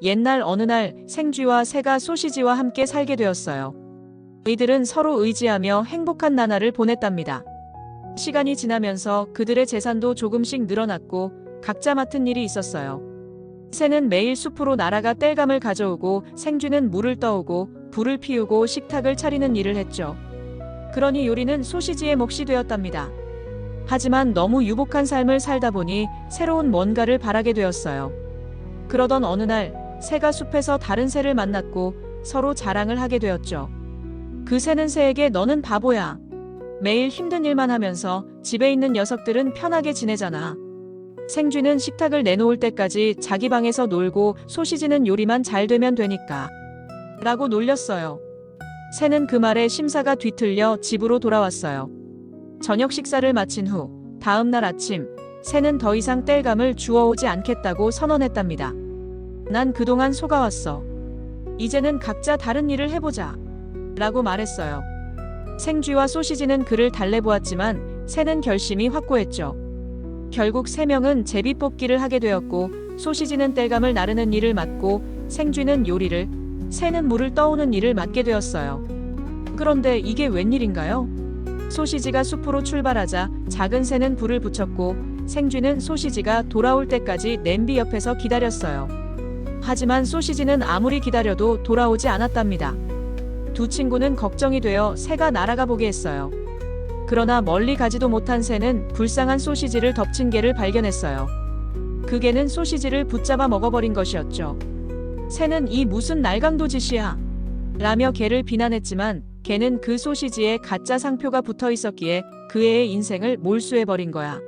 옛날 어느 날 생쥐와 새가 소시지와 함께 살게 되었어요. 이들은 서로 의지하며 행복한 나날을 보냈답니다. 시간이 지나면서 그들의 재산도 조금씩 늘어났고 각자 맡은 일이 있었어요. 새는 매일 숲으로 날아가 땔감을 가져오고 생쥐는 물을 떠오고 불을 피우고 식탁을 차리는 일을 했죠. 그러니 요리는 소시지의 몫이 되었답니다. 하지만 너무 유복한 삶을 살다 보니 새로운 뭔가를 바라게 되었어요. 그러던 어느 날 새가 숲에서 다른 새를 만났고 서로 자랑을 하게 되었죠. 그 새는 새에게 너는 바보야. 매일 힘든 일만 하면서 집에 있는 녀석들은 편하게 지내잖아. 생쥐는 식탁을 내놓을 때까지 자기 방에서 놀고 소시지는 요리만 잘 되면 되니까. 라고 놀렸어요. 새는 그 말에 심사가 뒤틀려 집으로 돌아왔어요. 저녁 식사를 마친 후 다음 날 아침 새는 더 이상 땔감을 주워오지 않겠다고 선언했답니다. 난 그동안 속아왔어. 이제는 각자 다른 일을 해보자. 라고 말했어요. 생쥐와 소시지는 그를 달래보았지만 새는 결심이 확고했죠. 결국 세 명은 제비 뽑기를 하게 되었고 소시지는 땔감을 나르는 일을 맡고 생쥐는 요리를 새는 물을 떠오는 일을 맡게 되었어요. 그런데 이게 웬일인가요? 소시지가 숲으로 출발하자 작은 새는 불을 붙였고 생쥐는 소시지가 돌아올 때까지 냄비 옆에서 기다렸어요. 하지만 소시지는 아무리 기다려도 돌아오지 않았답니다. 두 친구는 걱정이 되어 새가 날아가 보게 했어요. 그러나 멀리 가지도 못한 새는 불쌍한 소시지를 덮친 개를 발견했어요. 그 개는 소시지를 붙잡아 먹어버린 것이었죠. 새는 이 무슨 날강도 짓이야. 라며 개를 비난했지만 개는 그 소시지에 가짜 상표가 붙어 있었기에 그 애의 인생을 몰수해버린 거야.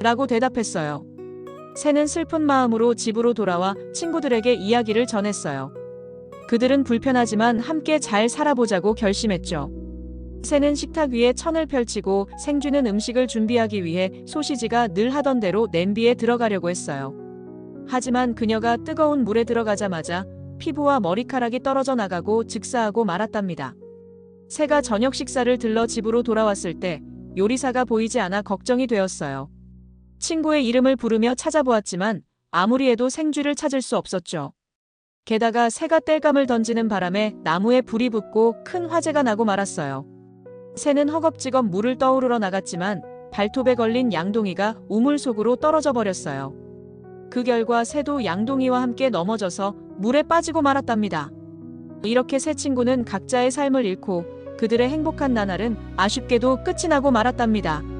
라고 대답했어요. 새는 슬픈 마음으로 집으로 돌아와 친구들에게 이야기를 전했어요. 그들은 불편하지만 함께 잘 살아보자고 결심했죠. 새는 식탁 위에 천을 펼치고 생쥐는 음식을 준비하기 위해 소시지가 늘 하던 대로 냄비에 들어가려고 했어요. 하지만 그녀가 뜨거운 물에 들어가자마자 피부와 머리카락이 떨어져 나가고 즉사하고 말았답니다. 새가 저녁 식사를 들러 집으로 돌아왔을 때 요리사가 보이지 않아 걱정이 되었어요. 친구의 이름을 부르며 찾아보았지만 아무리 해도 생쥐를 찾을 수 없었죠. 게다가 새가 땔감을 던지는 바람에 나무에 불이 붙고 큰 화재가 나고 말았어요. 새는 허겁지겁 물을 떠오르러 나갔지만 발톱에 걸린 양동이가 우물 속으로 떨어져 버렸어요. 그 결과 새도 양동이와 함께 넘어져서 물에 빠지고 말았답니다. 이렇게 세 친구는 각자의 삶을 잃고 그들의 행복한 나날은 아쉽게도 끝이 나고 말았답니다.